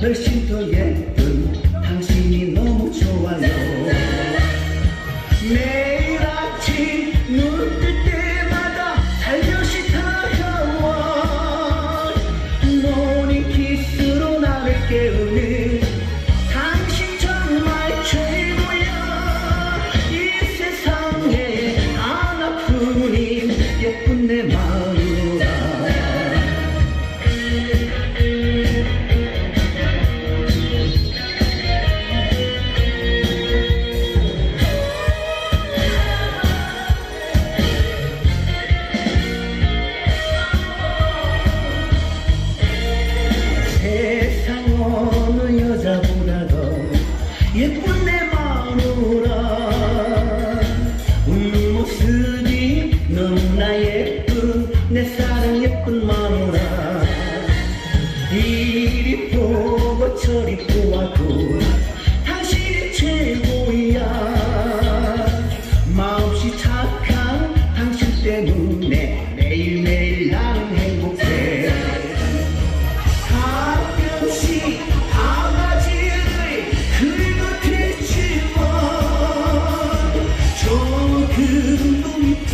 在心头也 어느 여자보다 더 예쁜 내 마누라 웃는 모습이 너무나 예쁜 내 사랑.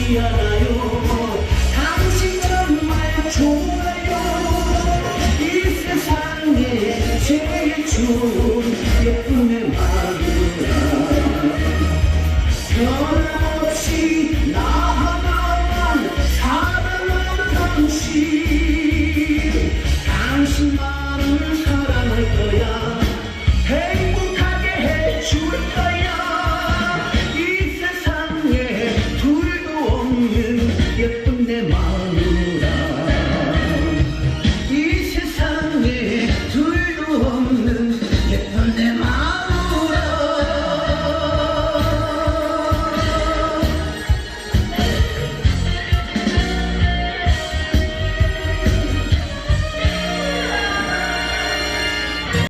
쉽지 않아요. 당신 정말 좋아요. 이 세상에 제일 좋아